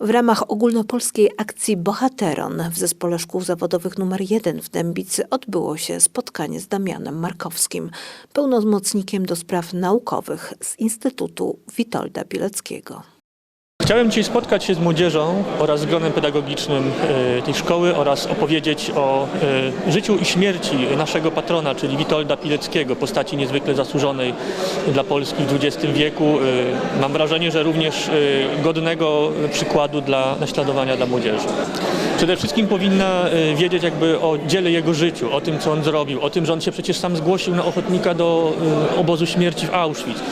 W ramach ogólnopolskiej akcji Bohateron w Zespole Szkół Zawodowych nr 1 w Dębicy odbyło się spotkanie z Damianem Markowskim, pełnomocnikiem do spraw naukowych z Instytutu Witolda Pileckiego. Chciałem dzisiaj spotkać się z młodzieżą oraz z gronem pedagogicznym e, tej szkoły oraz opowiedzieć o e, życiu i śmierci naszego patrona, czyli Witolda Pileckiego, postaci niezwykle zasłużonej dla Polski w XX wieku. E, Mam wrażenie, że również godnego przykładu dla naśladowania dla młodzieży. Przede wszystkim powinna e, wiedzieć jakby o dziele jego życiu, o tym, co on zrobił, o tym, że on się przecież sam zgłosił na ochotnika do e, obozu śmierci w Auschwitz. E,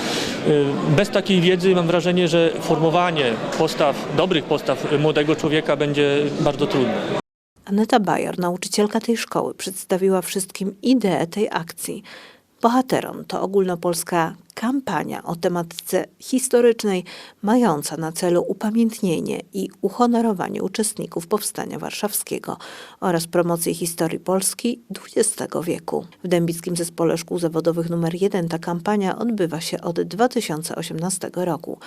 Bez takiej wiedzy mam wrażenie, że formowanie postaw, dobrych postaw młodego człowieka będzie bardzo trudne. Aneta Bajor, nauczycielka tej szkoły, przedstawiła wszystkim ideę tej akcji. Bohateron to ogólnopolska kampania o tematyce historycznej, mająca na celu upamiętnienie i uhonorowanie uczestników Powstania Warszawskiego oraz promocję historii Polski XX wieku. W Dębickim Zespole Szkół Zawodowych nr 1 ta kampania odbywa się od 2018 roku.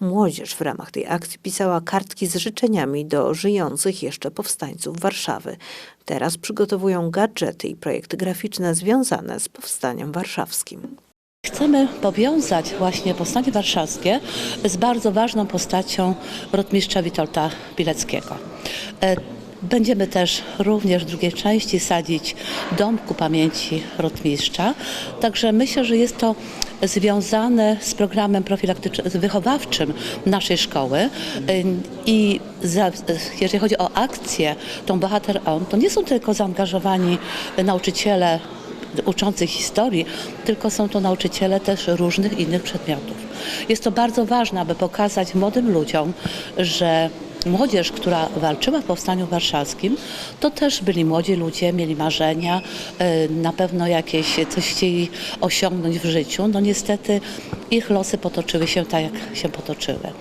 Młodzież w ramach tej akcji pisała kartki z życzeniami do żyjących jeszcze powstańców Warszawy. Teraz przygotowują gadżety i projekty graficzne związane z Powstaniem Warszawskim. Chcemy powiązać właśnie powstanie warszawskie z bardzo ważną postacią rotmistrza Witolda Pileckiego. E, Będziemy też również w drugiej części sadzić dom ku pamięci rotmistrza. Także myślę, że jest to związane z programem profilaktycznym, wychowawczym naszej szkoły. E, I za, jeżeli chodzi o akcję, tą Bohater On, to nie są tylko zaangażowani nauczyciele uczących historii, tylko są to nauczyciele też różnych innych przedmiotów. Jest to bardzo ważne, aby pokazać młodym ludziom, że młodzież, która walczyła w Powstaniu Warszawskim, to też byli młodzi ludzie, mieli marzenia, y, na pewno jakieś coś chcieli osiągnąć w życiu. No niestety ich losy potoczyły się tak, jak się potoczyły.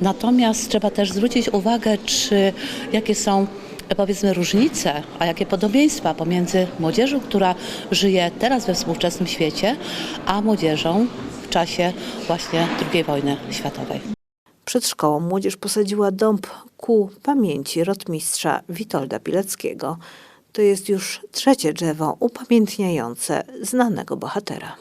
Natomiast trzeba też zwrócić uwagę, czy jakie są powiedzmy różnice, a jakie podobieństwa pomiędzy młodzieżą, która żyje teraz we współczesnym świecie, a młodzieżą w czasie właśnie II wojny światowej. Przed szkołą młodzież posadziła dąb ku pamięci rotmistrza Witolda Pileckiego. To jest już trzecie drzewo upamiętniające znanego bohatera.